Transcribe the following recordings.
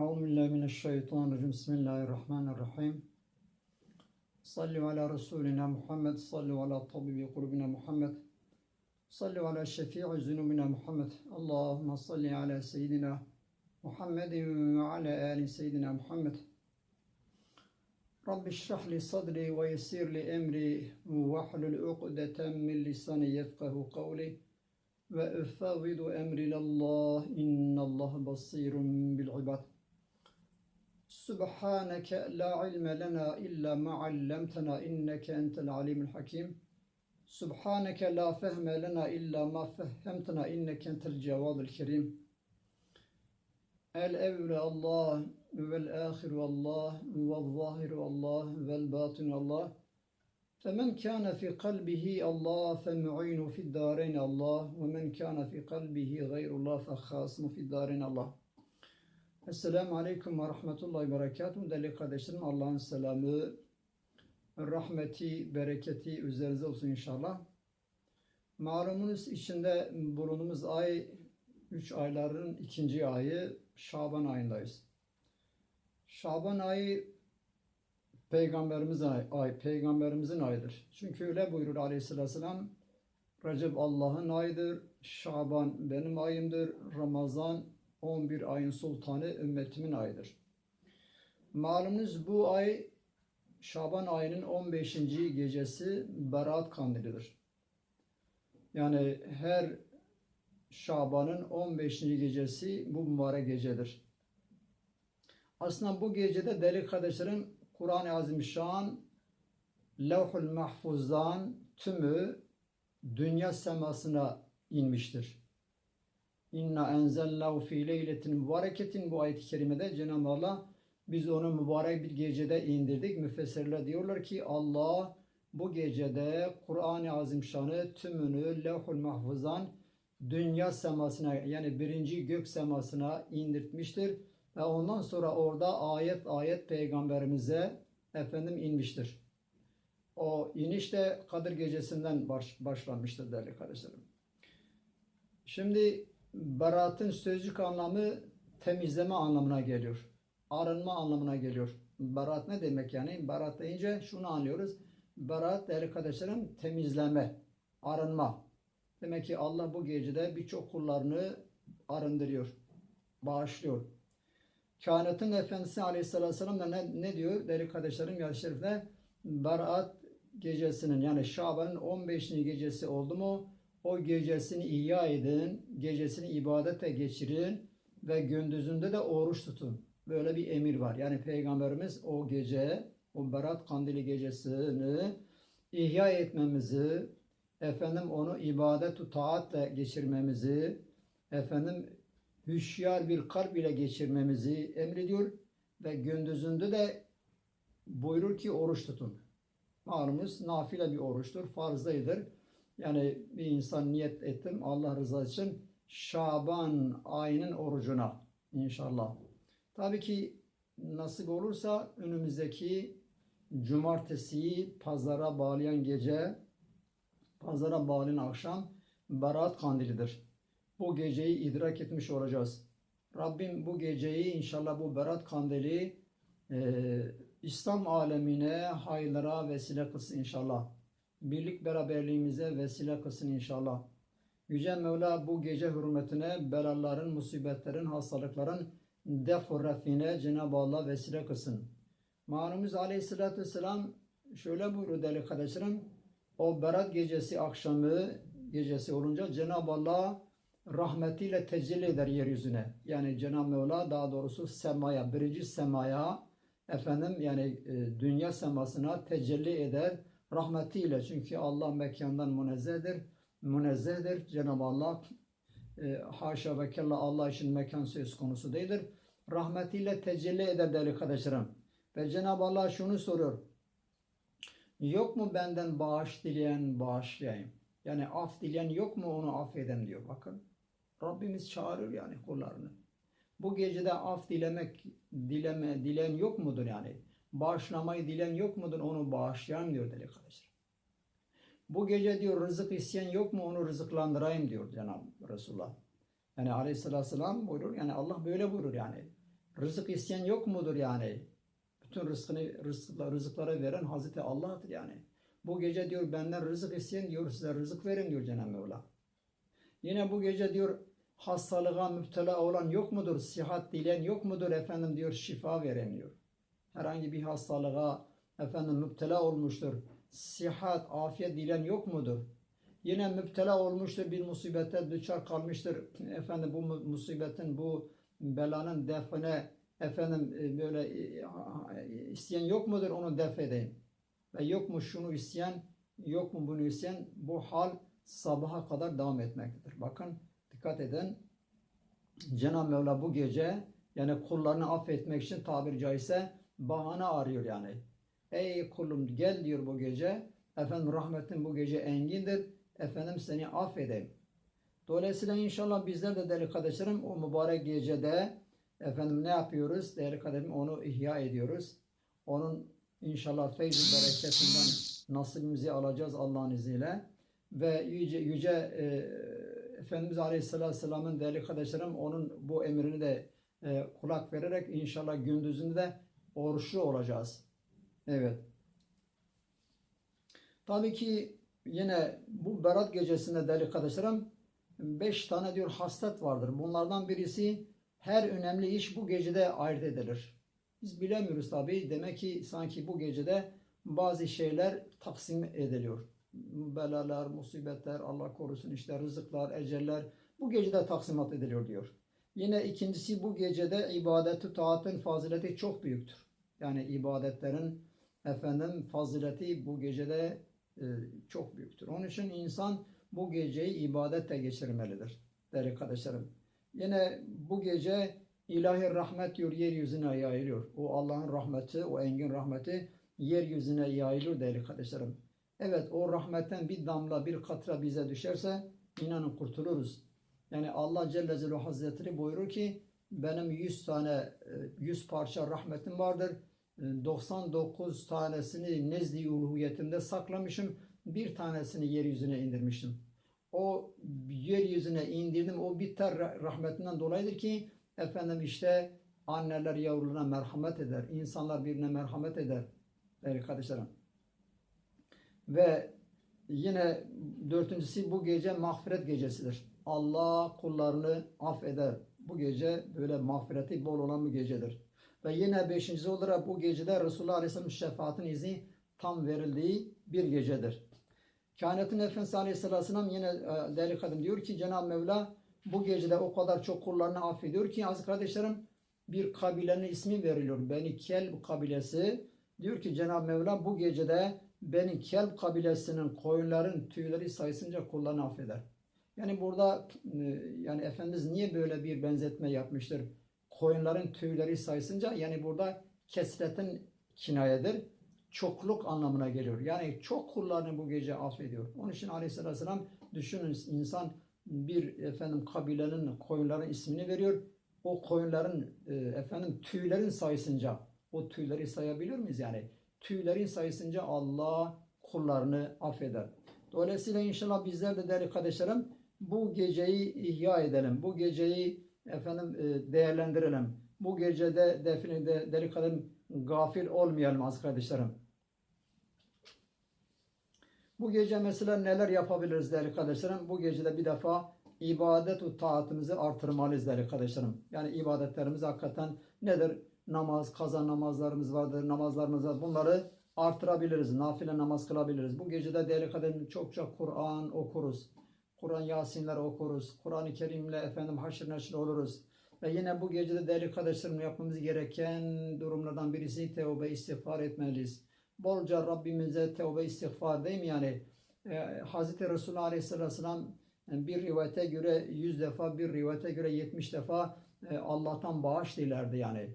أعوذ بالله من الشيطان الرجيم. بسم الله الرحمن الرحيم. صلوا على رسولنا محمد صلوا على طبيب قلوبنا محمد صلوا على شفيع ذنوبنا محمد. اللهم صل على سيدنا محمد وعلى آل سيدنا محمد. رب اشرح لي صدري ويسر لي أمري واحلل عقدة من لساني يفقه قولي. وأفوض أمري الله إن الله بصير بالعباد. سبحانك لا علم لنا إلا ما علمتنا إنك أنت العليم الحكيم. سبحانك لا فهم لنا إلا ما فهمتنا إنك أنت الجواد الكريم. الأول الله والآخر الله والظاهر الله والباطن الله. فمن كان في قلبه الله فمعين في الدارين الله ومن كان في قلبه غير الله فخاصم في الدارين الله. Esselamu Aleyküm ve Rahmetullahi ve Berekatuhu. Değerli kardeşlerim Allah'ın selamı, rahmeti, bereketi üzerinize olsun inşallah. Malumunuz içinde bulunduğumuz ay, üç ayların ikinci ayı Şaban ayındayız. Şaban ayı Peygamberimizin ay, ay Peygamberimizin ayıdır. Çünkü öyle buyurur Aleyhisselatü Vesselam, Recep Allah'ın ayıdır, Şaban benim ayımdır, Ramazan 11 ayın sultanı ümmetimin ayıdır. Malumunuz bu ay Şaban ayının 15. gecesi Berat kandilidir. Yani her Şaban'ın 15. gecesi bu mübarek gecedir. Aslında bu gecede deli kardeşlerim Kur'an-ı Azimüşşan Levhul Mahfuz'dan tümü dünya semasına inmiştir. İnna enzellahu fi leyletin mübareketin bu ayet-i kerimede Cenab-ı Allah biz onu mübarek bir gecede indirdik. Müfessirler diyorlar ki Allah bu gecede Kur'an-ı Azimşan'ı tümünü levhul mahfuzdan dünya semasına yani birinci gök semasına indirtmiştir. Ve ondan sonra orada ayet ayet peygamberimize efendim inmiştir. O iniş de Kadir gecesinden baş, başlanmıştır değerli kardeşlerim. Şimdi Berat'ın sözcük anlamı temizleme anlamına geliyor. Arınma anlamına geliyor. Berat ne demek yani? Berat deyince şunu anlıyoruz. Berat değerli kardeşlerim temizleme, arınma. Demek ki Allah bu gecede birçok kullarını arındırıyor, bağışlıyor. Kainatın Efendisi Aleyhisselatü Vesselam da ne, ne diyor değerli kardeşlerim ya şerifte? Berat gecesinin yani Şaban'ın 15. gecesi oldu mu o gecesini ihya edin, gecesini ibadete geçirin ve gündüzünde de oruç tutun. Böyle bir emir var. Yani Peygamberimiz o gece, o Berat Kandili gecesini ihya etmemizi, efendim onu ibadet taatle geçirmemizi, efendim hüşyar bir kalp ile geçirmemizi emrediyor ve gündüzünde de buyurur ki oruç tutun. Malumuz nafile bir oruçtur, farzaydır. Yani bir insan niyet ettim Allah rızası için Şaban ayının orucuna inşallah. Tabii ki nasip olursa önümüzdeki cumartesiyi pazara bağlayan gece, pazara bağlayan akşam Berat kandilidir. Bu geceyi idrak etmiş olacağız. Rabbim bu geceyi inşallah bu Berat kandili e, İslam alemine hayırlara vesile kılsın inşallah birlik beraberliğimize vesile kılsın inşallah. Yüce Mevla bu gece hürmetine belaların, musibetlerin, hastalıkların defu refine Cenab-ı Allah vesile kılsın. Malumuz aleyhissalatü vesselam şöyle buyurdu değerli kardeşlerim. O berat gecesi akşamı gecesi olunca Cenab-ı Allah rahmetiyle tecelli eder yeryüzüne. Yani Cenab-ı Mevla daha doğrusu semaya, birinci semaya efendim yani e, dünya semasına tecelli eder rahmetiyle çünkü Allah mekandan münezzehdir. Münezzehdir. Cenab-ı Allah e, haşa ve kella Allah için mekan söz konusu değildir. Rahmetiyle tecelli eder değerli kardeşlerim. Ve Cenab-ı Allah şunu soruyor. Yok mu benden bağış dileyen bağışlayayım? Yani af dileyen yok mu onu affeden diyor. Bakın Rabbimiz çağırıyor yani kullarını. Bu gecede af dilemek, dileme, dileyen yok mudur yani? Bağışlamayı dilen yok mudur onu bağışlayan diyor deli kardeşler. Bu gece diyor rızık isteyen yok mu onu rızıklandırayım diyor Cenab-ı Resulullah. Yani aleyhissalatü vesselam buyurur yani Allah böyle buyurur yani. Rızık isteyen yok mudur yani? Bütün rızkını rızıkla, rızıklara veren Hazreti Allah'tır yani. Bu gece diyor benden rızık isteyen diyor size rızık verin diyor Cenab-ı Mevla. Yine bu gece diyor hastalığa müptela olan yok mudur? Sihat dileyen yok mudur? Efendim diyor şifa veremiyor. Herhangi bir hastalığa efendim müptela olmuştur. Sihat, afiyet dileyen yok mudur? Yine müptela olmuştur bir musibete düçar kalmıştır. Efendim bu mu- musibetin bu belanın define efendim e, böyle e, isteyen yok mudur onu def edeyim. Ve yok mu şunu isteyen yok mu bunu isteyen bu hal sabaha kadar devam etmektedir. Bakın dikkat edin. Cenab-ı Mevla bu gece yani kullarını affetmek için tabiri caizse bahane arıyor yani. Ey kulum gel diyor bu gece. Efendim rahmetin bu gece engindir. Efendim seni affedeyim. Dolayısıyla inşallah bizler de değerli kardeşlerim o mübarek gecede efendim ne yapıyoruz? Değerli kardeşlerim onu ihya ediyoruz. Onun inşallah feyz bereketinden nasibimizi alacağız Allah'ın izniyle. Ve yüce, yüce e, Efendimiz Aleyhisselatü Vesselam'ın değerli kardeşlerim onun bu emrini de e, kulak vererek inşallah gündüzünde de oruçlu olacağız. Evet. Tabii ki yine bu Berat gecesinde değerli kardeşlerim beş tane diyor haslet vardır. Bunlardan birisi her önemli iş bu gecede ayırt edilir. Biz bilemiyoruz tabii. Demek ki sanki bu gecede bazı şeyler taksim ediliyor. Belalar, musibetler, Allah korusun işte rızıklar, eceller bu gecede taksimat ediliyor diyor. Yine ikincisi bu gecede ibadeti taatın fazileti çok büyüktür. Yani ibadetlerin efendim fazileti bu gecede e, çok büyüktür. Onun için insan bu geceyi ibadette geçirmelidir değerli kardeşlerim. Yine bu gece ilahi rahmet diyor yeryüzüne yayılıyor. O Allah'ın rahmeti, o engin rahmeti yeryüzüne yayılıyor değerli kardeşlerim. Evet o rahmetten bir damla, bir katra bize düşerse inanın kurtuluruz. Yani Allah Celle Celaluhu Hazretleri buyurur ki benim 100 tane, 100 parça rahmetim vardır. 99 tanesini nezdi uluhiyetimde saklamışım. Bir tanesini yeryüzüne indirmiştim. O yeryüzüne indirdim. O biter rahmetinden dolayıdır ki efendim işte anneler yavrularına merhamet eder. insanlar birine merhamet eder. Değerli kardeşlerim. Ve yine dördüncüsü bu gece mağfiret gecesidir. Allah kullarını affeder. Bu gece böyle mağfireti bol olan bir gecedir. Ve yine beşincisi olarak bu gecede Resulullah Aleyhisselam'ın şefaatin izni tam verildiği bir gecedir. Kainatın Efendisi Aleyhisselam yine e, değerli kadın diyor ki Cenab-ı Mevla bu gecede o kadar çok kullarını affediyor ki aziz kardeşlerim bir kabilenin ismi veriliyor. Beni Kelb kabilesi diyor ki Cenab-ı Mevla bu gecede Beni Kelb kabilesinin koyunların tüyleri sayısınca kullarını affeder. Yani burada e, yani Efendimiz niye böyle bir benzetme yapmıştır? Koyunların tüyleri sayısınca yani burada kesretin kinayedir. Çokluk anlamına geliyor. Yani çok kullarını bu gece affediyor. Onun için Aleyhisselam düşünün insan bir efendim kabilenin koyunların ismini veriyor. O koyunların e, efendim tüylerin sayısınca o tüyleri sayabilir miyiz yani? Tüylerin sayısınca Allah kullarını affeder. Dolayısıyla inşallah bizler de değerli kardeşlerim bu geceyi ihya edelim. Bu geceyi efendim e, değerlendirelim. Bu gecede define de değerli kardeşlerim gafil olmayalım az kardeşlerim. Bu gece mesela neler yapabiliriz değerli kardeşlerim? Bu gecede bir defa ibadet taatımızı artırmalıyız değerli kardeşlerim. Yani ibadetlerimiz hakikaten nedir? Namaz, kaza namazlarımız vardır, namazlarımız var. Bunları artırabiliriz. Nafile namaz kılabiliriz. Bu gecede değerli kardeşlerim çokça Kur'an okuruz. Kur'an Yasinler okuruz. Kur'an-ı Kerim'le efendim haşır neşir oluruz. Ve yine bu gecede değerli kardeşlerim yapmamız gereken durumlardan birisi tevbe istiğfar etmeliyiz. Bolca Rabbimize tevbe istiğfar değil mi yani? Ee, Hazreti Resulullah Aleyhisselam bir rivayete göre 100 defa bir rivayete göre 70 defa e, Allah'tan bağış dilerdi yani.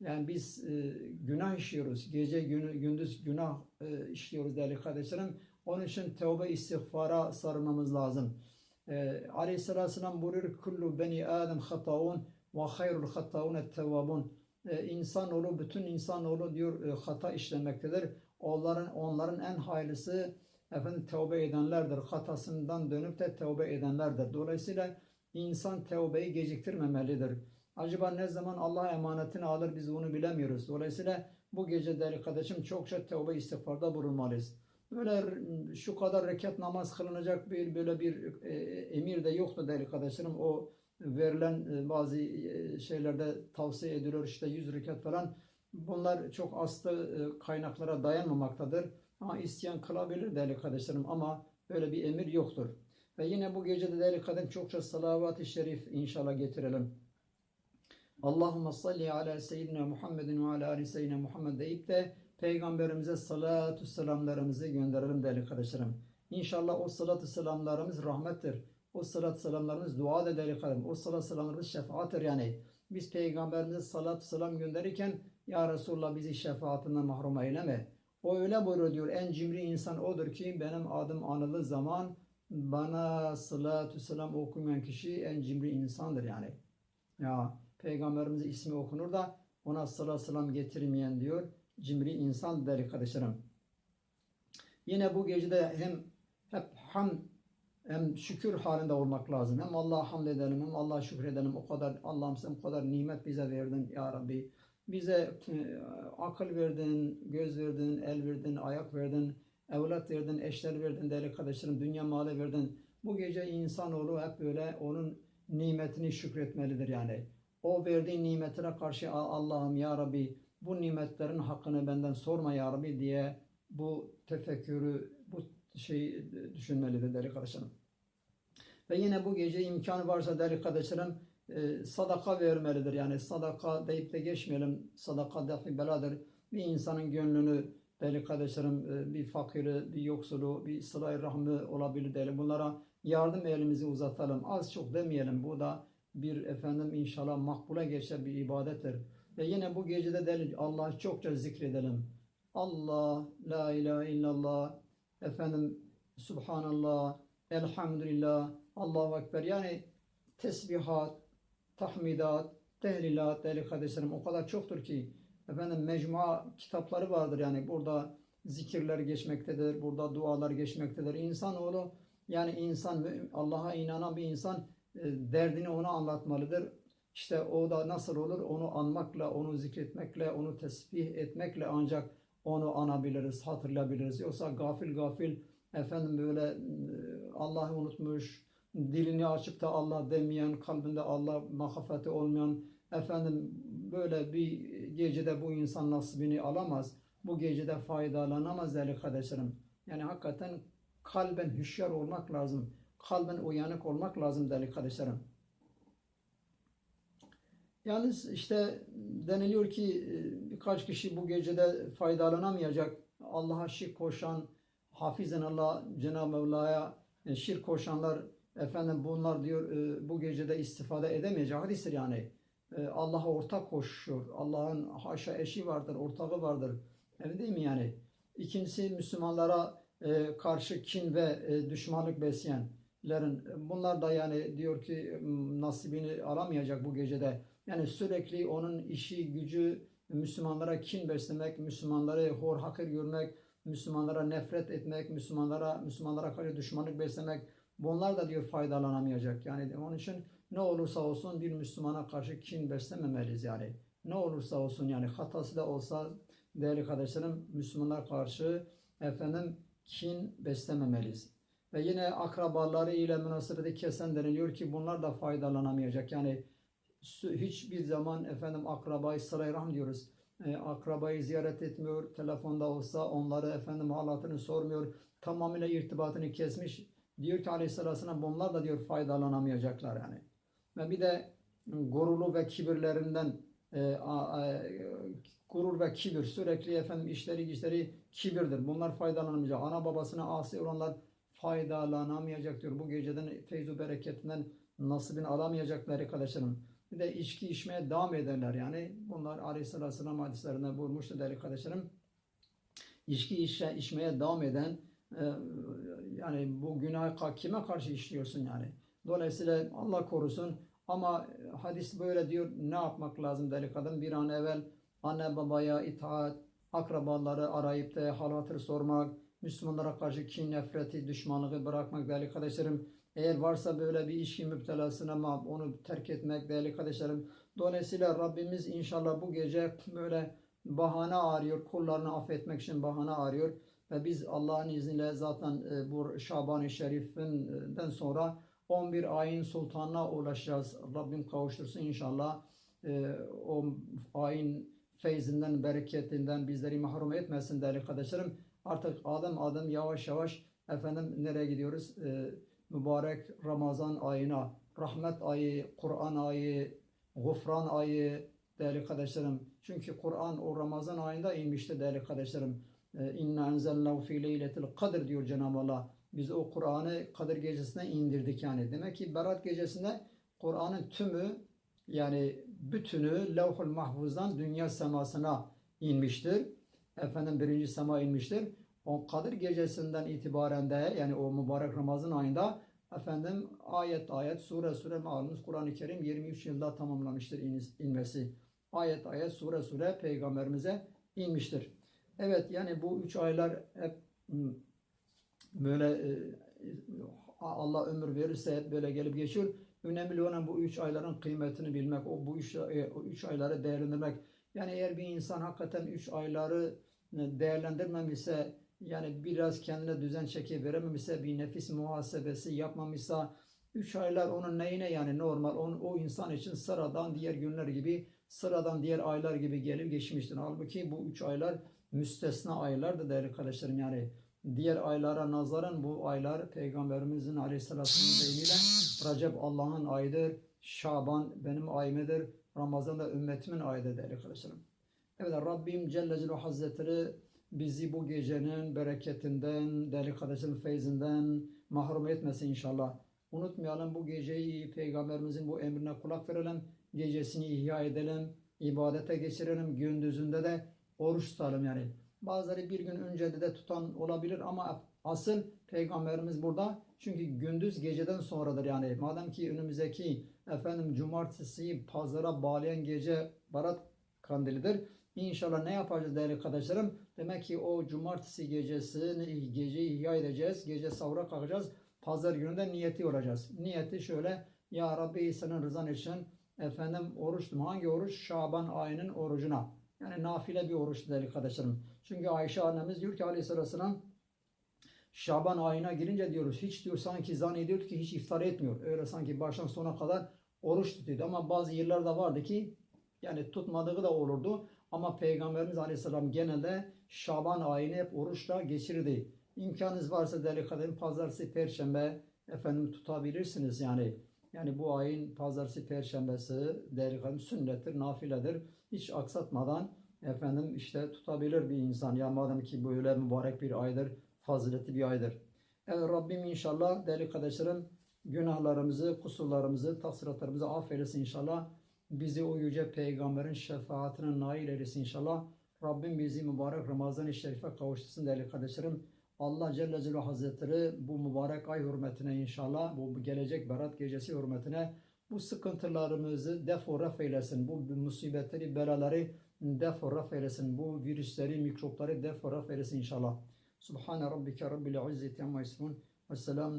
Yani biz e, günah işliyoruz. Gece günü, gündüz günah e, işliyoruz değerli kardeşlerim. Onun için tevbe istiğfara sarılmamız lazım. E, Aleyhisselam buyuruyor kullu beni adem hataun ve hayrul hataun et tevvabun. E, insanoğlu bütün insanoğlu diyor e, hata işlemektedir. Onların onların en hayırlısı efendim tevbe edenlerdir. Hatasından dönüp de tevbe edenlerdir. Dolayısıyla insan tevbeyi geciktirmemelidir. Acaba ne zaman Allah emanetini alır biz bunu bilemiyoruz. Dolayısıyla bu gece değerli kardeşim çokça tövbe istiğfarda bulunmalıyız. Böyle şu kadar rekat namaz kılınacak bir böyle bir e, emir de yoktu değerli kardeşlerim. O verilen e, bazı e, şeylerde tavsiye ediliyor işte 100 rekat falan. Bunlar çok aslı e, kaynaklara dayanmamaktadır. Ama isyan kılabilir değerli kardeşlerim ama böyle bir emir yoktur. Ve yine bu gecede değerli kadın çokça salavat-ı şerif inşallah getirelim. Allahümme salli ala seyyidina Muhammedin ve ala ali seyyidina Muhammed deyip de Peygamberimize salatu selamlarımızı gönderelim değerli kardeşlerim. İnşallah o salatu selamlarımız rahmettir. O salatu selamlarımız dua da değerli kardeşlerim. O salatu selamlarımız şefaattir yani. Biz Peygamberimize salatu selam gönderirken Ya Resulullah bizi şefaatinden mahrum eyleme. O öyle buyuruyor diyor. En cimri insan odur ki benim adım anıldığı zaman bana salatu selam okumayan kişi en cimri insandır yani. Ya Peygamberimizin ismi okunur da ona salatu selam getirmeyen diyor. Cimri insan değerli kardeşlerim. Yine bu gecede hem hep ham hem şükür halinde olmak lazım. Hem Allah'a hamd edelim hem Allah'a şükredelim. O kadar Allah'ım sen o kadar nimet bize verdin ya Rabbi. Bize e, akıl verdin, göz verdin, el verdin, ayak verdin, evlat verdin, eşler verdin değerli kardeşlerim. Dünya malı verdin. Bu gece insanoğlu hep böyle onun nimetini şükretmelidir yani. O verdiği nimetine karşı Allah'ım ya Rabbi bu nimetlerin hakkını benden sorma ya Rabbi diye bu tefekkürü, bu şeyi düşünmelidir değerli kardeşlerim. Ve yine bu gece imkanı varsa değerli kardeşlerim e, sadaka vermelidir. Yani sadaka deyip de geçmeyelim. Sadaka dafi beladır. Bir insanın gönlünü değerli kardeşlerim e, bir fakiri, bir yoksulu, bir sıla rahmi olabilir değerli. Bunlara yardım elimizi uzatalım. Az çok demeyelim. Bu da bir efendim inşallah makbule geçer bir ibadettir. Ve yine bu gecede değerli Allah'ı çokça zikredelim. Allah, la ilahe illallah, efendim subhanallah, elhamdülillah, Allahu Ekber. Yani tesbihat, tahmidat, tehlilat değerli kardeşlerim o kadar çoktur ki efendim mecmua kitapları vardır yani burada zikirler geçmektedir, burada dualar geçmektedir. İnsanoğlu yani insan Allah'a inanan bir insan e, derdini ona anlatmalıdır. İşte o da nasıl olur? Onu anmakla, onu zikretmekle, onu tesbih etmekle ancak onu anabiliriz, hatırlayabiliriz. Yoksa gafil gafil efendim böyle e, Allah'ı unutmuş, dilini açıp da Allah demeyen, kalbinde Allah mahafeti olmayan, efendim böyle bir gecede bu insan nasibini alamaz. Bu gecede faydalanamaz değerli kardeşlerim. Yani hakikaten kalben hüşyar olmak lazım. Kalben uyanık olmak lazım değerli kardeşlerim. Yalnız işte deniliyor ki birkaç kişi bu gecede faydalanamayacak. Allah'a şirk koşan, hafizan Allah, Cenab-ı Mevla'ya şirk koşanlar efendim bunlar diyor bu gecede istifade edemeyecek. Hadistir yani. Allah'a ortak koşuyor. Allah'ın haşa eşi vardır, ortağı vardır. Öyle değil mi yani? İkincisi Müslümanlara karşı kin ve düşmanlık besleyenlerin bunlar da yani diyor ki nasibini alamayacak bu gecede. Yani sürekli onun işi, gücü Müslümanlara kin beslemek, Müslümanları hor hakir görmek, Müslümanlara nefret etmek, Müslümanlara Müslümanlara karşı düşmanlık beslemek bunlar da diyor faydalanamayacak. Yani onun için ne olursa olsun bir Müslümana karşı kin beslememeliyiz yani. Ne olursa olsun yani hatası da olsa değerli kardeşlerim Müslümanlar karşı efendim kin beslememeliyiz. Ve yine akrabaları ile münasebeti kesen deniliyor ki bunlar da faydalanamayacak. Yani hiçbir zaman efendim akrabayı sırayı diyoruz. E, akrabayı ziyaret etmiyor. Telefonda olsa onları efendim halatını sormuyor. Tamamıyla irtibatını kesmiş. Diyor ki aleyhisselam bunlar da diyor faydalanamayacaklar yani. Ve bir de gururlu ve kibirlerinden e, a, e, gurur ve kibir sürekli efendim işleri güçleri kibirdir. Bunlar faydalanamayacak. Ana babasına asi olanlar faydalanamayacak diyor. Bu geceden feyzu bereketinden nasibini alamayacaklar arkadaşlarım. Bir de içki içmeye devam ederler yani. Bunlar Aleyhisselam hadislerinde vurmuştu değerli kardeşlerim. İçki içe, içmeye devam eden e, yani bu günah kime karşı işliyorsun yani. Dolayısıyla Allah korusun ama hadis böyle diyor ne yapmak lazım değerli kadın? Bir an evvel anne babaya itaat, akrabaları arayıp da hal sormak, Müslümanlara karşı kin, nefreti, düşmanlığı bırakmak değerli kardeşlerim. Eğer varsa böyle bir işin müptelasına ama onu terk etmek değerli kardeşlerim. Dolayısıyla Rabbimiz inşallah bu gece böyle bahane arıyor, kullarını affetmek için bahane arıyor. Ve biz Allah'ın izniyle zaten e, bu Şaban-ı Şerif'inden sonra 11 ayın sultanına ulaşacağız. Rabbim kavuştursun inşallah. E, o ayın feyzinden, bereketinden bizleri mahrum etmesin değerli kardeşlerim. Artık adım adım yavaş yavaş efendim nereye gidiyoruz? E, mübarek Ramazan ayına, rahmet ayı, Kur'an ayı, gufran ayı değerli kardeşlerim. Çünkü Kur'an o Ramazan ayında inmişti değerli kardeşlerim. E, İnna enzelnahu fi leyletil kadr diyor Cenab-ı Allah. Biz o Kur'an'ı Kadir gecesine indirdik yani. Demek ki Berat gecesinde Kur'an'ın tümü yani bütünü levh-ül mahfuzdan dünya semasına inmiştir. Efendim birinci sema inmiştir. O Kadir gecesinden itibaren de yani o mübarek Ramazan ayında efendim ayet ayet sure sure malumuz Kur'an-ı Kerim 23 yılda tamamlamıştır in- inmesi. Ayet ayet sure sure peygamberimize inmiştir. Evet yani bu üç aylar hep böyle e, Allah ömür verirse hep böyle gelip geçiyor. Önemli olan bu üç ayların kıymetini bilmek, o bu üç, e, o üç ayları değerlendirmek. Yani eğer bir insan hakikaten üç ayları e, değerlendirmemişse, yani biraz kendine düzen çeki verememişse, bir nefis muhasebesi yapmamışsa, üç aylar onun neyine yani normal, onun, o insan için sıradan diğer günler gibi, sıradan diğer aylar gibi gelip geçmiştir. Halbuki bu üç aylar müstesna aylardır değerli kardeşlerim yani diğer aylara nazaran bu aylar Peygamberimizin aleyhissalatü deyimiyle Recep Allah'ın ayıdır, Şaban benim ayımıdır, Ramazan da ümmetimin ayıdır değerli kardeşlerim. Evet Rabbim Celle Celaluhu Hazretleri bizi bu gecenin bereketinden, değerli kardeşlerim feyzinden mahrum etmesin inşallah. Unutmayalım bu geceyi Peygamberimizin bu emrine kulak verelim, gecesini ihya edelim, ibadete geçirelim, gündüzünde de oruç tutalım yani. Bazıları bir gün önce de tutan olabilir ama asıl peygamberimiz burada. Çünkü gündüz geceden sonradır yani. Madem ki önümüzdeki efendim cumartesi pazara bağlayan gece Barat kandilidir. İnşallah ne yapacağız değerli kardeşlerim? Demek ki o cumartesi gecesi geceyi ihya edeceğiz. Gece sahura kalkacağız. Pazar gününde niyeti olacağız. Niyeti şöyle. Ya Rabbi senin rızan için efendim oruç. Hangi oruç? Şaban ayının orucuna. Yani nafile bir oruç değerli kardeşlerim. Çünkü Ayşe annemiz diyor ki aleyhissalatü Şaban ayına girince diyoruz hiç diyor sanki zannediyor ki hiç iftar etmiyor. Öyle sanki baştan sona kadar oruç tutuyordu. Ama bazı yıllar da vardı ki yani tutmadığı da olurdu. Ama Peygamberimiz Aleyhisselam genelde Şaban ayını hep oruçla geçirirdi. İmkanınız varsa değerli kardeşlerim pazartesi, perşembe efendim tutabilirsiniz yani. Yani bu ayın pazartesi, perşembesi değerli kardeşlerim sünnettir, nafiledir. Hiç aksatmadan efendim işte tutabilir bir insan. Ya madem ki böyle mübarek bir aydır, faziletli bir aydır. Evet Rabbim inşallah değerli kardeşlerim günahlarımızı, kusurlarımızı, taksiratlarımızı affeylesin inşallah. Bizi o yüce peygamberin şefaatine nail eylesin inşallah. Rabbim bizi mübarek Ramazan-ı Şerif'e kavuştursun değerli kardeşlerim. Allah Celle Celaluhu Hazretleri bu mübarek ay hürmetine inşallah, bu gelecek Berat gecesi hürmetine bu sıkıntılarımızı defo raf eylesin. Bu musibetleri, belaları defo raf eylesin. Bu virüsleri, mikropları defo raf eylesin inşallah. Subhane Rabbike Rabbil İzzeti Amma Yasifun. Ve selamun